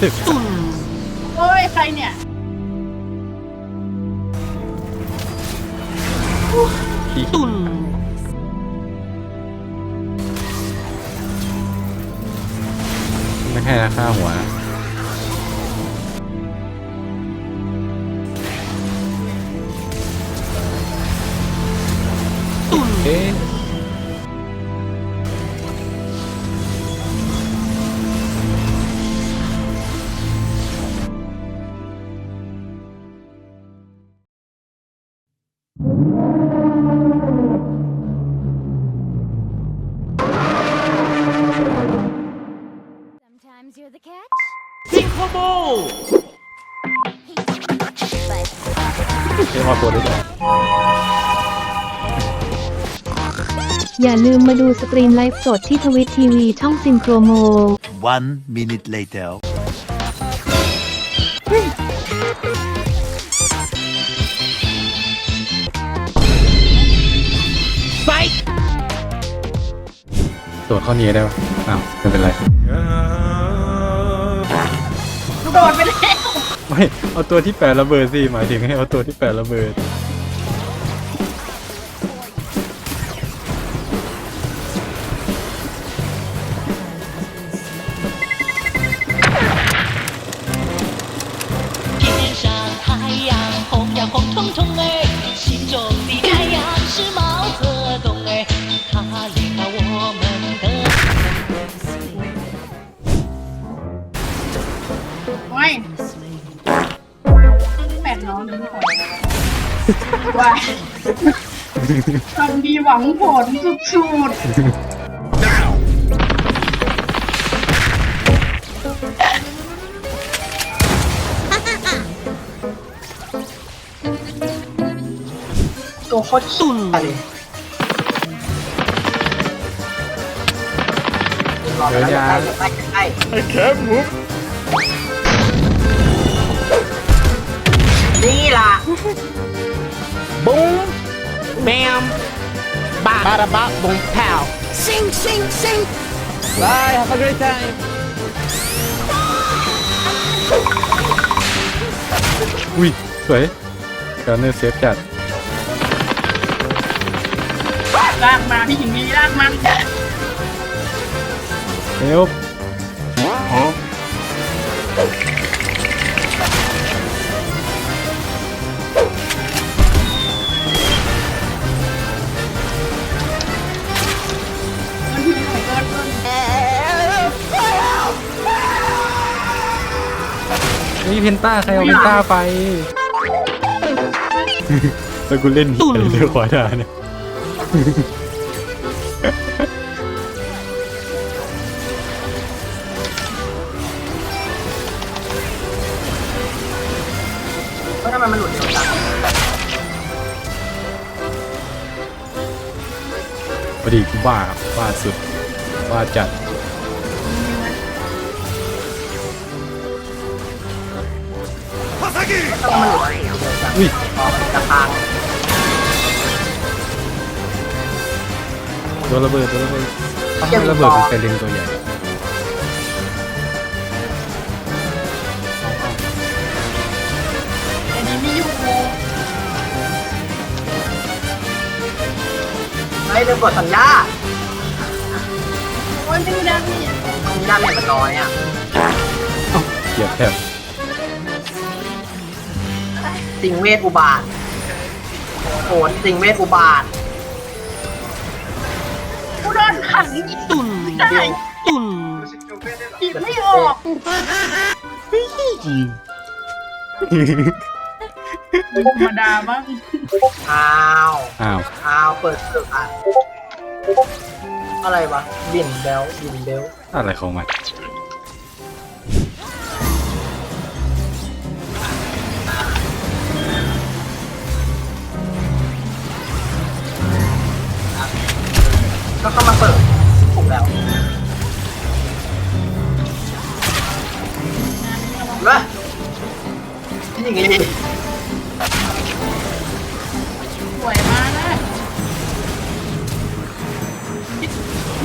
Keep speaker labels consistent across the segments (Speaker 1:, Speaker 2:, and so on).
Speaker 1: ตึก
Speaker 2: โอ้ยใครเนี่ย
Speaker 1: ขี้ไม่ให้นะค่าหัวนะเอ๊ะ
Speaker 3: Sometimes you're the catch.
Speaker 1: เรียกมาตัวได้ด้วย
Speaker 4: อย่าลืมมาดูสตรีมไลฟ์สดที่ทวิตทีวีช่องซินโครโม
Speaker 5: One minute later.
Speaker 1: ตรวจข้อนี้ได้ปะอ้าวไม่เป็นไร
Speaker 2: โดดไปแล้ว
Speaker 1: ไม่เอาตัวที่แปะระเบิดสิหมายถึงให้เอาตัวที่แปะระเบิด
Speaker 2: ว่าทำดีหวังผลสุดๆตัวโคตรสุดเลย
Speaker 1: เดี๋ยวยา
Speaker 6: นี่ล่ะ บุ้งแมมบาบาราบะบุ้งแผ่ว
Speaker 7: Sing sing
Speaker 6: sing，Bye have a great time
Speaker 1: อุ้ย สวยการเนอร์เซฟจัด
Speaker 2: ลากมาพี่หญิงมีลากมา
Speaker 1: เอล
Speaker 2: เพ
Speaker 1: นต้าใครเอาเพนต้าไปแล้วกูเล่นอะไรเรื่องขวาดาเนี่ย
Speaker 6: ก็ทำไมมันหลุดตรงกลาง
Speaker 1: พอดีกูบ้าบ้าสุดบ้าจัด
Speaker 6: ต้องมันหลุดเดียวกัน
Speaker 1: อุ้ย
Speaker 6: พอมันจะพัง
Speaker 1: ตัวระเบิดตัวระเบิดต้องให้ระเบิดเป็นไซเรนตัวใหญ่
Speaker 2: อันนี้ไม่อยู่
Speaker 6: เฮ้ยลืมกดสัญญา
Speaker 2: โอ้ยไม่รู้ได้พี่
Speaker 6: ตรงนี้ด้านเมจมันน้อยอะ
Speaker 1: เหยียบแถบ
Speaker 6: สิงเวทอุบาทโหนสิงเวทอุบาท
Speaker 2: กูโดนขังอีกตุ่นได้ตุ่นอีกไม่ออกธรรมดาบ้าง
Speaker 6: อ้าว
Speaker 1: อ้าว
Speaker 6: อ้าวเปิดเกิดอะอะไรวะบินเบลบินเบล
Speaker 1: อะไรของมัน
Speaker 6: เว้ยนี่อย่างงี้
Speaker 2: สวยมากนะ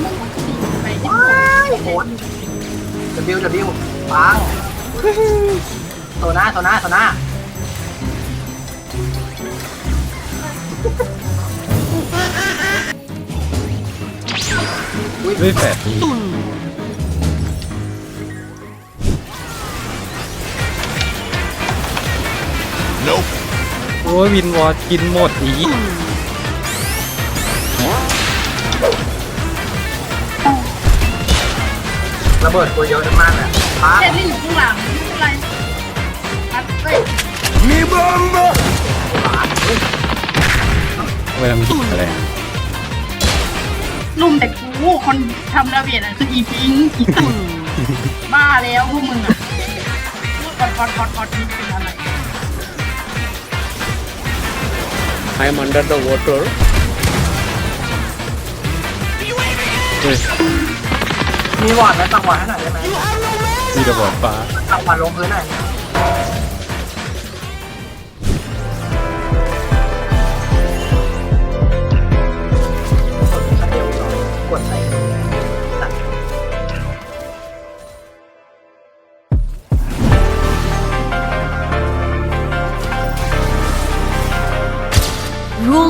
Speaker 2: มึงมันดีไปยัง
Speaker 6: ว้ายโหน W W ปังโซน่าโซน่าโซน่า
Speaker 1: ด้วยแปดนี่ อ้ยวินวอร์ดกินหมดอีก
Speaker 6: ระเบิดตัวเยอะมากเลยป้า
Speaker 2: เจนนี่อยู่ข้างหลังอะไรอัดเฮ้ย
Speaker 1: เวลามันกินอะไรอะ
Speaker 2: ลุมแต่กูคนทำระเบียดอะคืออีพิงอีตุ่นบ้าแล้วพวกมึงอะพูดกอดกอดกอดกอดนี่เป็น
Speaker 8: I am under the water
Speaker 1: เฮ้ย
Speaker 6: มีวอร์ดไหมฟังวอร์ดให้หน่อยได้ไหม
Speaker 1: มีระเบิดฟ้า
Speaker 6: ฟังวอร์ดลงพื้นหน่อยกดใส่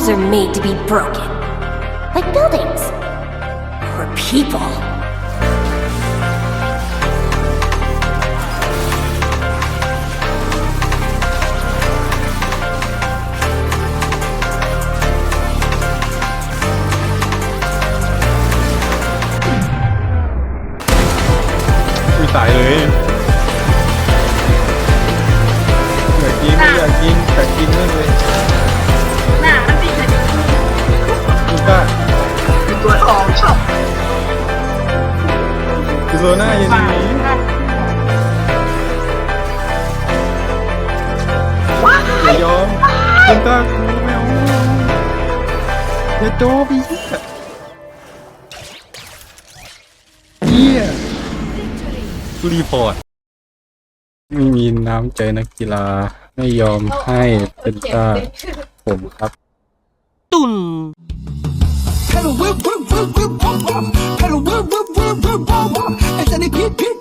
Speaker 9: are made to be broken. Like buildings. Or people.
Speaker 1: อุ้ยตายเลยอยาก โซน่าอยู่
Speaker 2: ฝ่า
Speaker 1: นี่
Speaker 2: ย
Speaker 1: อย่ายอมคุณตากูไม่เอาอย่าโจมอีกเฮียรีพอร์ตไม่มีน้ำใจนักกีฬา ไม่ยอมให้เป็นต้าผมครับ
Speaker 10: Pedal whip, whip, whip, whip, whoop, whoop. Pedal whip, whip, whip, whip, whoop, whoop. get, get, get.